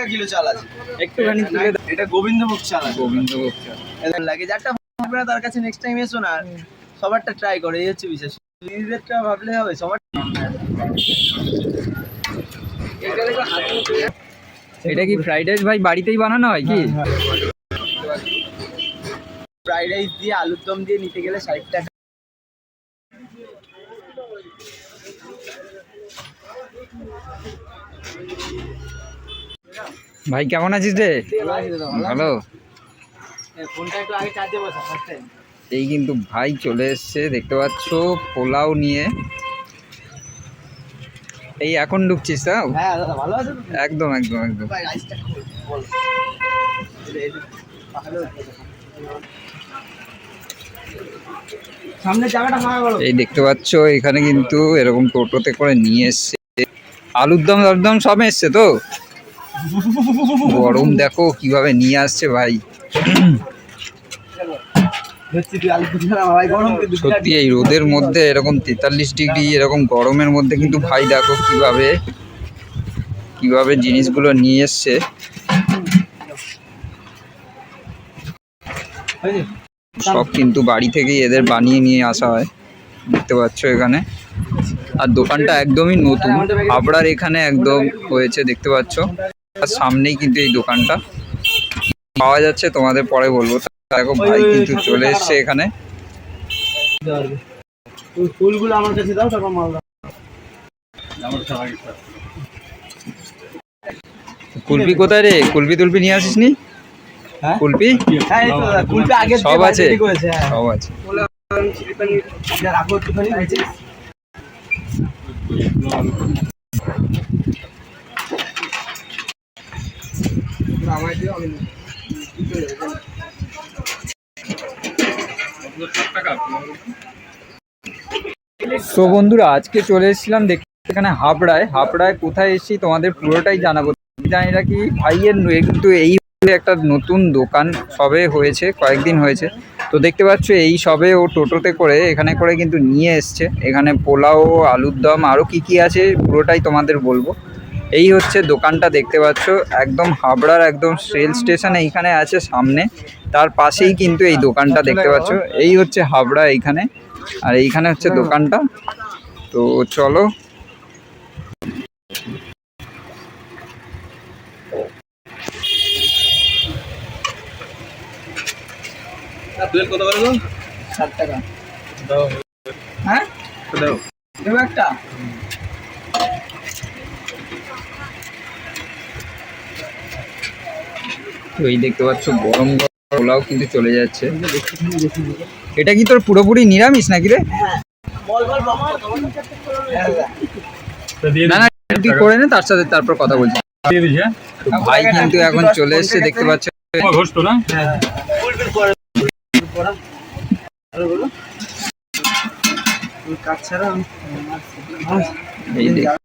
টাকা কিলো চাল আছে। একটুখানি এটা গোবিন্দভোগ চাল আছে। গোবিন্দভোগ চাল। লাগে। যারটা ভাববে না তার কাছে নেক্সট টাইম এসো না। সবারটা ট্রাই করে এই হচ্ছে বিশেষ। নিজেরটা ভাবলে হবে সবার এটা এটা কি ফ্রাইড রাইস ভাই বাড়িতেই বানানো হয় কি? ফ্রাইড রাইস দিয়ে আলুর দম দিয়ে নিতে গেলে ষাট টাকা। ভাই কেমন আছিস রে? ভালো? এই কিন্তু ভাই চলে এসছে দেখতে পাচ্ছ পোলাও নিয়ে। এই এখন ঢুকছিস তাও? হ্যাঁ একদম একদম একদম। এই দেখতে পাচ্ছ এখানে কিন্তু এরকম টোটোতে করে নিয়ে এসছে। আলুর দম আলুর দম সব এসছে তো? গরম দেখো কীভাবে নিয়ে আসছে ভাই। সত্যি এই রোদের মধ্যে এরকম তেতাল্লিশ ডিগ্রি, এরকম গরমের মধ্যে কিন্তু ভাই দেখো কীভাবে কীভাবে জিনিসগুলো নিয়ে এসছে। সব কিন্তু বাড়ি থেকেই এদের বানিয়ে নিয়ে আসা হয়, দেখতে পাচ্ছ এখানে। আর দোকানটা একদমই নতুন, হাবড়ার এখানে একদম হয়েছে, দেখতে পাচ্ছ। সামনেই কিন্তু এই দোকানটা। পাওয়া যাচ্ছে তোমাদের পরে বলব। দেখো ভাই কিন্তু চলে এসছে এখানে। দিতে পারবে। ওই ফুলগুলো আমার কাছে দাও তারপর মাল কুলপি কোথায় রে? কুলপি তুলপি নিয়ে আসিস নি হ্যাঁ? কুলপি? হ্যাঁ আগে সব আছে? হ্যাঁ। সব আছে। রাখো একটুখানি নিচে। না, নিই। বন্ধুরা, আজকে চলে এসেছিলাম দেখতে এখানে হাবড়ায়। হাবড়ায় কোথায় এসেছি তোমাদের পুরোটাই জানাব। জানি না কি, ভাইয়ের কিন্তু এই একটা নতুন দোকান সবে হয়েছে, কয়েকদিন হয়েছে। তো দেখতে পাচ্ছ, এই সবে ও টোটোতে করে, এখানে করে কিন্তু নিয়ে এসছে। এখানে পোলাও, আলুর দম আরও কি কি আছে, পুরোটাই তোমাদের বলব। এই হচ্ছে দোকানটা দেখতে পাচ্ছ একদম হাবড়ার একদম রেল স্টেশন এইখানে আছে সামনে তার পাশেই কিন্তু এই দোকানটা দেখতে পাচ্ছ এই হচ্ছে হাবড়া এইখানে আর এইখানে হচ্ছে দোকানটা তো চলো। ষাট টাকা। হ্যাঁ? দেবো একটা। তো এই দেখতে পাচ্ছ, গরম গরম পোলাও কিন্তু চলে যাচ্ছে। এটা কি তোর পুরোপুরি নিরামিষ নাকি রে। না করে নে, তার সাথে তারপর কথা বলছি। ভাই কিন্তু এখন চলে এসেছে, দেখতে পাচ্ছ। এই দেখছ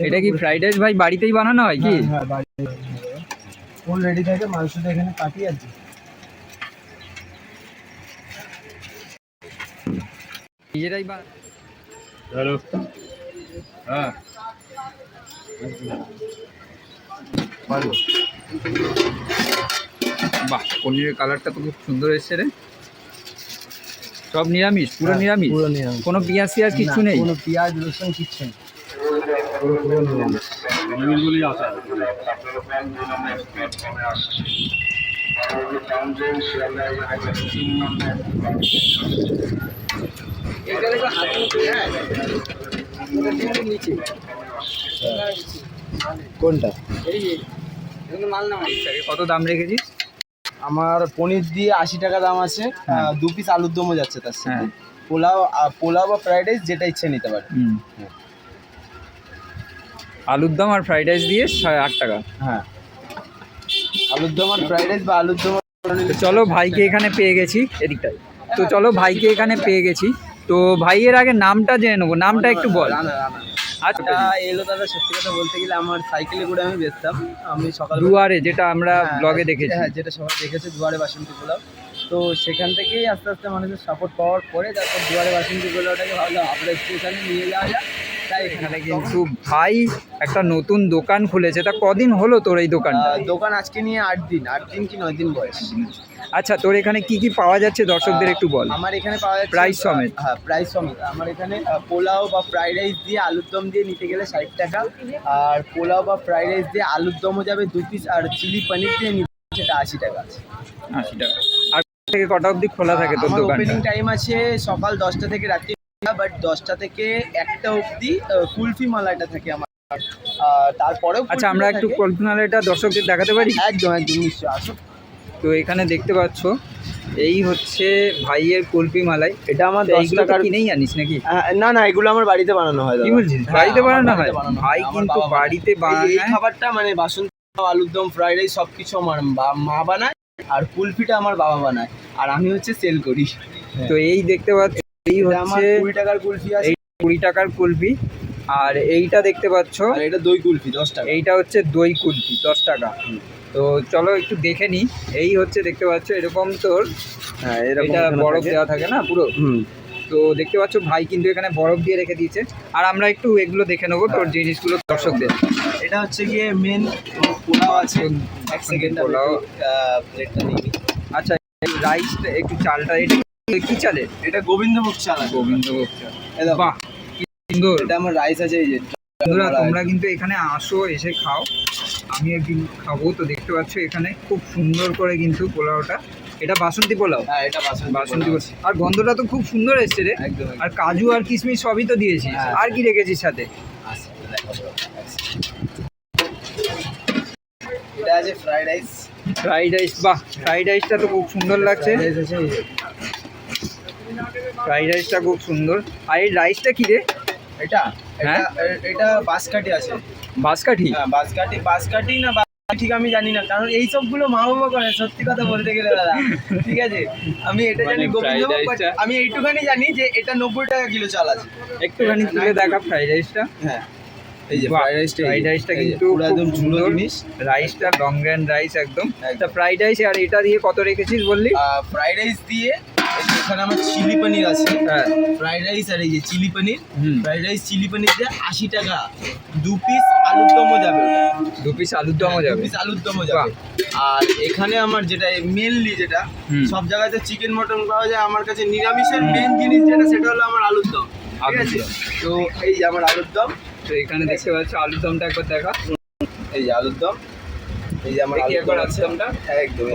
এটা কি ফ্রাইড রাইস ভাই বাড়িতেই বানানো হয় কি? হ্যাঁ ফুল রেডি থাকে মাংসটা এখানে কাটি আছে। নিজেরাই বানা বাহ পনিরের কালারটা তো খুব সুন্দর এসছে রে। সব নিরামিষ পুরো নিরামিষ? পুরো নিরামিষ। কোনো পেঁয়াজ টিয়াজ কিচ্ছু নেই? কোনো পেঁয়াজ রসুন কিচ্ছু নেই। পুরো পুরো নিরামিষ হ্যাঁ কোনটা কত দাম রেখেছিস? আমার পনির দিয়ে আশি টাকা দাম আছে হ্যাঁ। দু পিস আলুর দমও যাচ্ছে তার সাথে। হ্যাঁ। পোলাও পোলাও বা ফ্রাইড রাইস যেটা ইচ্ছে নিতে পারে। আলুর দম আর ফ্রাইড রাইস দিয়ে সাড়ে আট টাকা। হ্যাঁ। আলুর দম আর ফ্রাইড রাইস বা আলুর দম চলো ভাইকে এখানে পেয়ে গেছি এদিকটাই তো চলো ভাইকে এখানে পেয়ে গেছি। তো ভাইয়ের আগে নামটা জেনে নেব। নামটা একটু বল। আচ্ছা এটা এলো দাদা সত্যি কথা বলতে গেলে আমার সাইকেলে করে আমি বেচতাম। আমি সকাল দুয়ারে যেটা আমরা ব্লগে দেখেছি। হ্যাঁ যেটা সবাই দেখেছে দুয়ারে বাসন্তী পোলাও তো সেখান থেকেই আস্তে আস্তে মানুষের সাপোর্ট পাওয়ার পরে তারপর দুয়ারে বাসন্তী পোলাওটাকে ভাবলাম আপনার স্টেশনে নিয়ে যাওয়া তাই এখানে কিন্তু ভাই একটা নতুন দোকান খুলেছে। তা কদিন হলো তোর এই দোকানটা? দোকান আজকে নিয়ে আট দিন। আট দিন কি নয় দিন বয়স। আচ্ছা তোর এখানে কি কি পাওয়া যাচ্ছে দর্শকদের একটু বল। আমার এখানে পাওয়া যাচ্ছে Price সমেত। হ্যাঁ প্রাইস সমেত। আমার এখানে পোলাও বা ফ্রাইড রাইস দিয়ে আলুর দম দিয়ে নিতে গেলে ষাট টাকা। আর পোলাও বা ফ্রাইড রাইস দিয়ে আলুর দমও যাবে দু পিস আর চিলি পনির দিয়ে নিতে সেটা আশি টাকা আছে। আশি টাকা। আর থেকে কটা অবধি খোলা থাকে তোর দোকানটা? ওপেনিং টাইম আছে সকাল দশটা থেকে রাত্রি বাট দশটা থেকে একটা অবধি আহ, কুলফি মালাটা থাকে আমার। তারপরেও আচ্ছা আমরা একটু থাকে। কল্পনাটা দর্শকদের দেখাতে পারি? একদম একদম নিশ্চয় আসো তো এখানে দেখতে পাচ্ছ এই হচ্ছে ভাইয়ের কুলপি মালাই। এটা আমার দশ টাকার কিনেই আনিস নাকি? না না এগুলো আমার বাড়িতে বানানো হয় কি বলছিস? হ্যাঁ, বাড়িতে বানানো হয়? বানানো ভাই কিন্তু। বাড়িতে বানায়। খাবারটা মানে বাসন্তী পোলাও, আলুর দম ফ্রাইড রাইস সব কিছু আমার মা বানায় আর কুলফিটা আমার বাবা বানায় আর আমি হচ্ছে সেল করি। তো এই দেখতে পাচ্ছ এই হচ্ছে কুড়ি টাকার কুলফি আছে। কুড়ি টাকার কুলফি। আর এইটা দেখতে পাচ্ছ এটা দই কুলফি দশ টাকা। এইটা হচ্ছে দই কুলফি দশ টাকা। তো চলো একটু দেখে নি। এই হচ্ছে দেখতে পাচ্ছ এরকম তোর হ্যাঁ এটা বরফ দেওয়া থাকে না পুরো? তো দেখতে পাচ্ছ ভাই কিন্তু এখানে বরফ দিয়ে রেখে দিয়েছে। আর আমরা একটু এগুলো দেখে নেব তোর জিনিসগুলো দর্শকদের। এটা হচ্ছে গিয়ে মেন পোলাও আছে। এক সেকেন্ড পোলাও। প্লেটটা নিয়ে আচ্ছা রাইসটা একটু চালটা এটা কি- চালে? এটা গোবিন্দভোগ চাল গোবিন্দভোগ চাল। বাহ সুন্দর। এটা আমার রাইস আছে এই যে। বন্ধুরা তোমরা কিন্তু এখানে আসো এসে খাও। আমি একদিন খাব তো দেখতে পাচ্ছ এখানে খুব সুন্দর করে কিন্তু পোলাওটা। এটা বাসন্তী পোলাও? হ্যাঁ এটা বাসন্তী পোলাও। আর গন্ধটা তো খুব সুন্দর এসছে রে। একদম আর কাজু আর কিশমিশ সবই তো দিয়েছিস। হ্যাঁ। আর কি রেখেছিস সাথে? এটা আছে ফ্রাইড রাইস ফ্রাইড রাইস বাহ ফ্রাইড রাইসটা তো খুব সুন্দর লাগছে। ফ্রাইড রাইসটা খুব সুন্দর। আর এই রাইসটা কি রে? এটা? হ্যাঁ? এটা এটা বাসকাটি আছে। বাঁশকাঠি? হ্যাঁ বাসকাটি বাসকাটি না ঠিক আমি জানি না কারণ এই সবগুলো মা বাবা করে সত্যি কথা বলতে গেলে দাদা। ঠিক আছে? আমি এটা জানি মানে গোবিন্দভোগ fried আমি এইটুখানি জানি যে এটা নব্বই টাকা কিলো চাল আছে। একটুখানি তুলে দেখা ফ্রাইড রাইসটা হ্যাঁ এই যে ফ্রাইড রাইসটা fried rice টা কিন্তু পুরো একদম ঝুলো জিনিস। রাইসটা লং গ্র্যান্ড রাইস একদম। তা ফ্রাইড রাইস আর এটা দিয়ে কত রেখেছিস বললি? ফ্রাইড রাইস দিয়ে এখানে আমার চিলি পনির আছে। হ্যাঁ। ফ্রাইড রাইস আর এই যে chilli paneer. Fried rice chilli paneer দিয়ে আশি টাকা। দু পিস আলুর দমও যাবে। দু পিস আলুর দমও দু যাবে। পিস আলুর দমও যাবে। আর এখানে আমার যেটা মেনলি যেটা। সব জায়গাতে চিকেন মটন পাওয়া যায়। আমার কাছে নিরামিষের মেন জিনিস যেটা সেটা হলো আমার আলুর দম। ঠিক আছে? তো এই যে আমার আলুর দম। তো এখানে দেখতে পাচ্ছ আলুর দমটা একবার দেখা। এই যে আলুর দম। এই যে আমার আলুর একবার আলুর দমটা। হ্যাঁ, একদম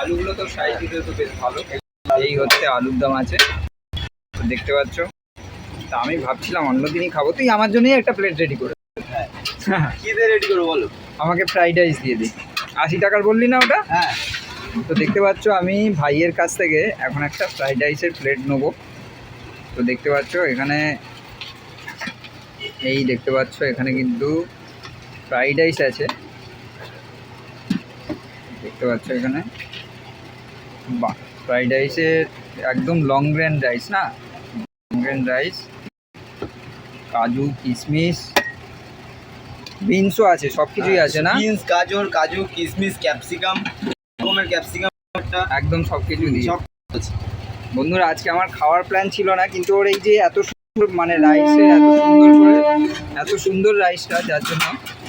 আলুগুলো তো সাইজ দিতে তো বেশ ভালো। এই হচ্ছে আলুর দম আছে। তো দেখতে পাচ্ছ। তা আমি ভাবছিলাম অন্যদিনই খাব। তুই আমার জন্যই একটা প্লেট রেডি করে হ্যাঁ। কি দিয়ে রেডি করব বলো? আমাকে ফ্রাইড রাইস দিয়ে দিই আশি টাকার বললি না ওটা? হ্যাঁ। তো দেখতে পাচ্ছ আমি ভাইয়ের কাছ থেকে এখন একটা ফ্রাইড রাইসের প্লেট নেব। তো দেখতে পাচ্ছ এখানে এই দেখতে পাচ্ছ এখানে কিন্তু ফ্রাইড রাইস আছে। দেখতে পাচ্ছ এখানে। বাহ। ফ্রাইড রাইসের একদম লং গ্র্যান্ড রাইস না? লং গ্র্যান্ড রাইস কাজু কিশমিশ বিনসও আছে সব কিছুই আছে না? বিনস গাজর কাজু কিশমিশ ক্যাপসিকাম রকমের ক্যাপসিকাম একদম সব কিছু দিয়ে। সব। বন্ধুরা আজকে আমার খাওয়ার প্ল্যান ছিল না কিন্তু ওর এই যে এত সুন্দর মানে রাইসে এত সুন্দর করে এত সুন্দর রাইসটা যার জন্য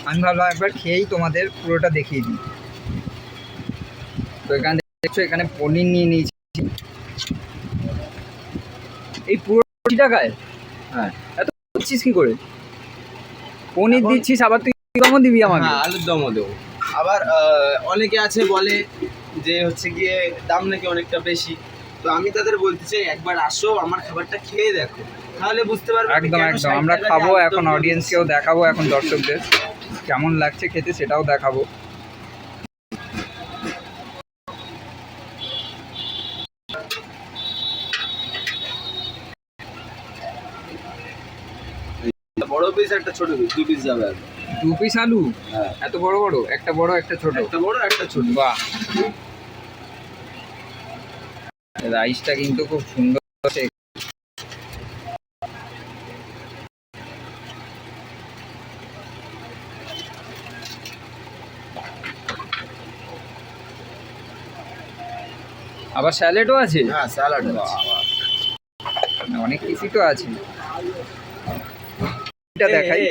আমি ভাবলাম একবার খেয়েই তোমাদের পুরোটা দেখিয়ে দিই। তো এখানে দেখছ এখানে পনির নিয়ে নিয়েছি। এই পুরো টাকায় হ্যাঁ। এত করছিস কি করে? পনির দিচ্ছিস আবার তুই কমও দিবি আমাকে? হ্যাঁ আলুর দমও দেবো। আবার অনেকে আছে বলে যে হচ্ছে গিয়ে দাম নাকি অনেকটা বেশি। তো আমি তাদের বলতে চাই একবার আসো আমার খাবারটা খেয়ে দেখো। তাহলে বুঝতে পারবে একদম একদম। আমরা খাব এখন অডিয়েন্সকেও দেখাবো এখন দর্শকদের। কেমন লাগছে খেতে সেটাও দেখাবো একটা বড় পিস একটা ছোট পিস দু পিস যাবে দু পিস আলু? হ্যাঁ। এত বড় বড়? একটা বড় একটা ছোট। একটা বড় একটা ছোট। বাহ। রাইসটা কিন্তু খুব সুন্দর আছে। আবার স্যালাডও আছে? হ্যাঁ স্যালাড অনেক কিছুই তো আছে। এটা দেখাই।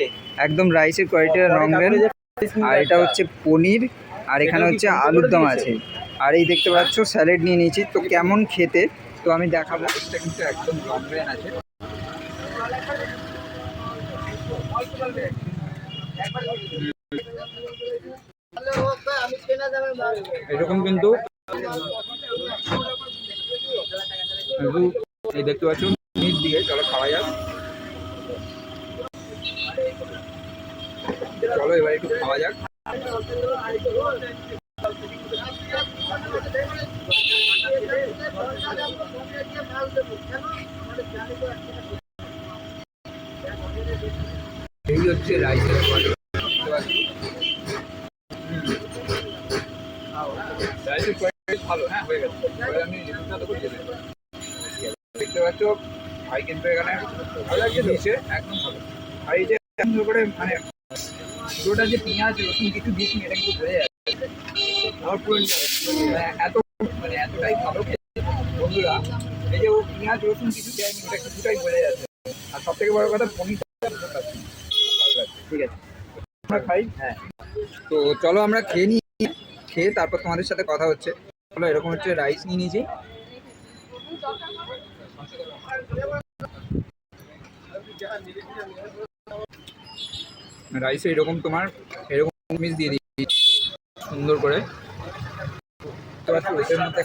একদম রাইসের কোয়ালিটিটা রং দেন আর এটা হচ্ছে পনির আর এখানে হচ্ছে আলুর দম আছে। আর এই দেখতে পাচ্ছ স্যালাড নিয়ে নিয়েছি। তো কেমন খেতে? তো আমি দেখাবো। এটা কিন্তু একদম রংবেন আছে। এরকম কিন্তু এই দেখতে পাচ্ছ নিচ দিকে চলো খাওয়া যাক। চলো এবার একটু খাওয়া যাক। এই হচ্ছে রাইসের রাইসের কোয়ালিটি ভালো হ্যাঁ হয়ে গেছে। এবার আমি রিভিউটা দেবো দিয়ে দেখতে পাচ্ছ ভাই কিন্তু এখানে ভালো লাগছে একদম ভালো। আর এই যে সুন্দর করে মানে পুরোটা যে পেঁয়াজ, রসুন, কিছু দিসনি এটা কিন্তু বোঝা যাচ্ছে আমার পুরো এত মানে এতটাই ভালো বন্ধুরা, এই যে ও পেঁয়াজ, রসুন, কিছু দেয়নি এটা কিছুটাই বোঝা যাচ্ছে। আর সব থেকে বড় কথা পনির ঠিক আছে। আমরা খাই। হ্যাঁ। তো চলো আমরা খেয়ে নিই। খেয়ে তারপর তোমাদের সাথে কথা হচ্ছে। চলো এরকম হচ্ছে রাইস নিয়ে নিয়েছি। রাইসে এরকম তোমার, এরকম মিস দিয়ে দিচ্ছি সুন্দর করে। মধ্যে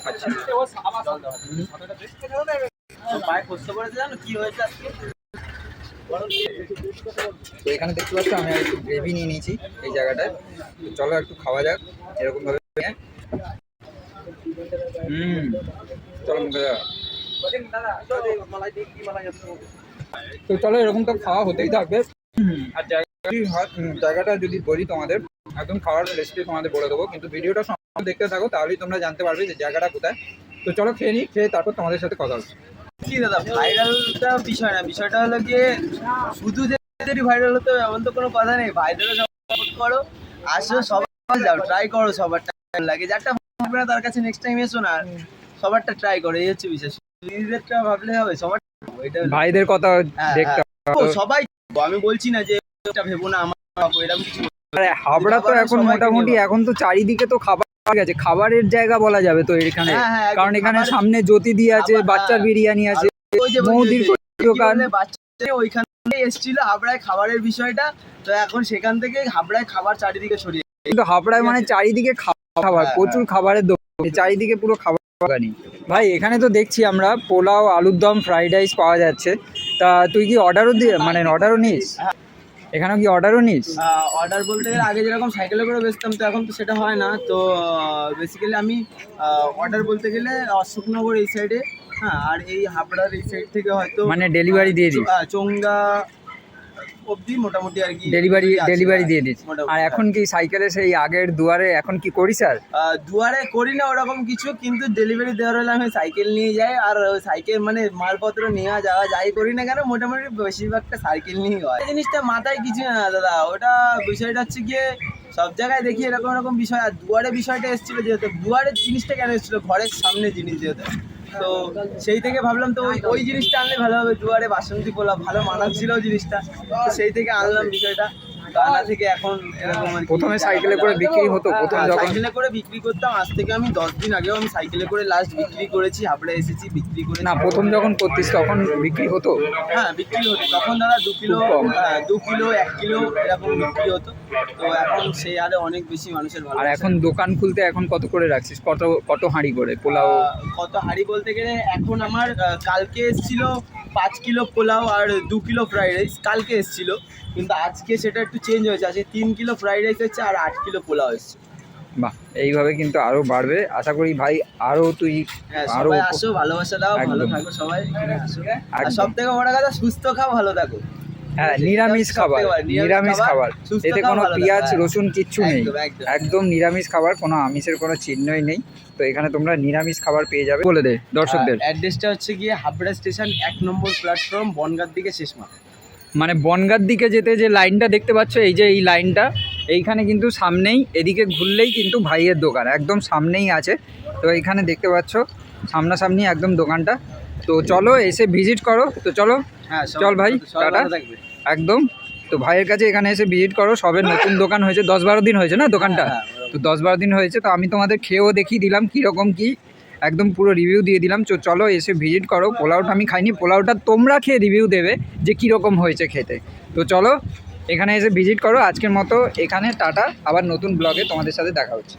এখানে দেখতে পাচ্ছ, আমি একটু গ্রেভি নিয়ে নিয়েছি এই জায়গাটায়। চলো একটু খাওয়া যাক, এরকম ভাবে। হুম, চলো মুখে। তো চলো এরকম তো খাওয়া হতেই থাকবে। আর জায়গাটা যদি বলি তোমাদের একদম খাওয়ার রেসিপি তোমাদের বলে দেবো। কিন্তু ভিডিওটা সম্পূর্ণ দেখতে থাকো তাহলেই তোমরা জানতে পারবে যে জায়গাটা কোথায়। তো চলো খেয়ে নিই খেয়ে তারপর তোমাদের সাথে কথা হচ্ছে কি দাদা ভাইরালটা বিষয় না বিষয়টা হলো গিয়ে শুধু যে ভাইরাল হতে হবে এমন তো কোনো কথা নেই। ভাইরালও সাপোর্ট করো আসো সবাই যাও ট্রাই করো সবারটা লাগে। যারটা লাগবে না তার কাছে নেক্সট টাইম এসো না সবারটা ট্রাই করো এই হচ্ছে বিশেষ নিজেদেরটা ভাবলে হবে সবার ভাইদের কথা হ্যাঁ, দেখতে সবাই আমি বলছি না যে ভেবো না আমার এরকম কিছু হাবড়া তো এখন মোটামুটি এখন তো চারিদিকে তো খাবার পাওয়া গেছে খাবারের জায়গা বলা যাবে তো এখানে। হ্যাঁ, হ্যাঁ, কারণ এখানে সামনে জ্যোতি দিয়ে আছে বাচ্চার। বিরিয়ানি আছে মৌদির দোকান। ওইখান এসেছিল হাবড়ায় খাবারের বিষয়টা তো এখন সেখান থেকে হাবড়ায় খাবার চারিদিকে ছড়িয়ে কিন্তু হাবড়ায় মানে চারিদিকে খাবার হ্যাঁ, প্রচুর খাবারের দোকান। চারিদিকে পুরো খাবার বাগানি ভাই এখানে তো দেখছি আমরা পোলাও আলুর দম ফ্রাইড রাইস পাওয়া যাচ্ছে। তা তুই কি অর্ডারও দিয়ে মানে অর্ডারও নিস। এখানেও কি অর্ডারও নিস? অর্ডার বলতে গেলে আগে যেরকম সাইকেলে করে বেচতাম তো এখন তো সেটা হয় না। তো বেসিক্যালি আমি অর্ডার বলতে গেলে অশোকনগর এই সাইডে হ্যাঁ আর এই হাবড়ার এই সাইড থেকে হয়তো মানে ডেলিভারি দিয়ে দিই চঙ্গা চোঙ্গা অবধি মোটামুটি আর কি ডেলিভারি ডেলিভারি হ্যাঁ, দিয়ে দিস আর এখন কি সাইকেলে সেই আগের দুয়ারে এখন কি করিস আর দুয়ারে করি না ওরকম কিছু কিন্তু ডেলিভারি দেওয়ার হলে আমি সাইকেল নিয়ে যাই আর সাইকেল মানে মালপত্র নেওয়া যাওয়া যাই করি না কেন মোটামুটি বেশিরভাগটা সাইকেল নিয়েই হয়। জিনিসটা মাথায় কিছু না দাদা ওটা বিষয়টা হচ্ছে গিয়ে সব জায়গায় দেখি এরকম এরকম বিষয় আর দুয়ারে বিষয়টা এসেছিল যেহেতু দুয়ারের জিনিসটা কেন এসেছিল? ঘরের সামনে জিনিস যেহেতু। তো সেই থেকে ভাবলাম তো ওই জিনিসটা আনলে ভালো হবে। দুয়ারে বাসন্তী পোলা, ভালো মানাচ্ছিল জিনিসটা। তো সেই থেকে আনলাম বিষয়টা। তো থেকে এখন এরকম আর প্রথমে সাইকেলে করে বিক্রি হতো প্রথম হ্যাঁ, যখন সাইকেলে করে বিক্রি করতাম আজ থেকে আমি দশ দিন আগেও আমি সাইকেলে করে লাস্ট বিক্রি করেছি হাবড়ে এসেছি বিক্রি করে না প্রথম যখন করতিস তখন বিক্রি হতো? হ্যাঁ বিক্রি হতো। তখন দাদা দু কিলো। হ্যাঁ, দু কিলো এক কিলো এরকম বিক্রি হতো। তো এখন সেই হারে অনেক বেশি মানুষের ভালো আর এখন দোকান খুলতে এখন কত করে রাখছিস? কত কত হাঁড়ি করে? পোলাও? কত হাঁড়ি বলতে গেলে এখন আমার কালকে এসেছিল পাঁচ কিলো পোলাও আর দু কিলো ফ্রাইড রাইস কালকে এসেছিল কিন্তু আজকে সেটা একটু চেঞ্জ হয়েছে। আজকে তিন কিলো ফ্রাইড রাইস হচ্ছে আর আট কিলো পোলাও এসছে। বাহ এইভাবে কিন্তু আরও বাড়বে। আশা করি ভাই আরও তুই হ্যাঁ আরও আসো ভালোবাসা দাও ভালো থাকো সবাই। আর সব থেকে বড় কথা সুস্থ খাও ভালো থাকো। হ্যাঁ নিরামিষ খাবার নিরামিষ খাবার এতে কোনো পেঁয়াজ। রসুন কিচ্ছু নেই। একদম নিরামিষ খাবার কোনো আমিষের কোনো চিহ্নই নেই। তো এখানে তোমরা নিরামিষ খাবার পেয়ে যাবে। বলে দে দর্শকদের। অ্যাড্রেসটা হচ্ছে গিয়ে হাবড়া স্টেশন এক নম্বর প্ল্যাটফর্ম বনগার দিকে শেষ মাথা মানে বনগার দিকে যেতে যে লাইনটা দেখতে পাচ্ছ এই যে এই লাইনটা এইখানে কিন্তু সামনেই এদিকে ঘুরলেই কিন্তু ভাইয়ের দোকান একদম সামনেই আছে। তো এইখানে দেখতে পাচ্ছ সামনাসামনি একদম দোকানটা। তো চলো এসে ভিজিট করো। তো চলো হ্যাঁ চল ভাই, টাটা। একদম। তো ভাইয়ের কাছে এখানে এসে ভিজিট করো সবে নতুন দোকান হয়েছে দশ বারো দিন হয়েছে না দোকানটা? হ্যাঁ, তো দশ বারো দিন হয়েছে, তো আমি তোমাদের খেয়েও দেখিয়ে দিলাম কীরকম কি। একদম পুরো রিভিউ দিয়ে দিলাম, তো চলো এসে ভিজিট করো। পোলাওটা আমি খাইনি, পোলাওটা তোমরা খেয়ে রিভিউ দেবে যে কীরকম হয়েছে খেতে। তো চলো, এখানে এসে ভিজিট করো, আজকের মতো এখানে, টাটা। আবার নতুন ব্লগে তোমাদের সাথে দেখা হচ্ছে।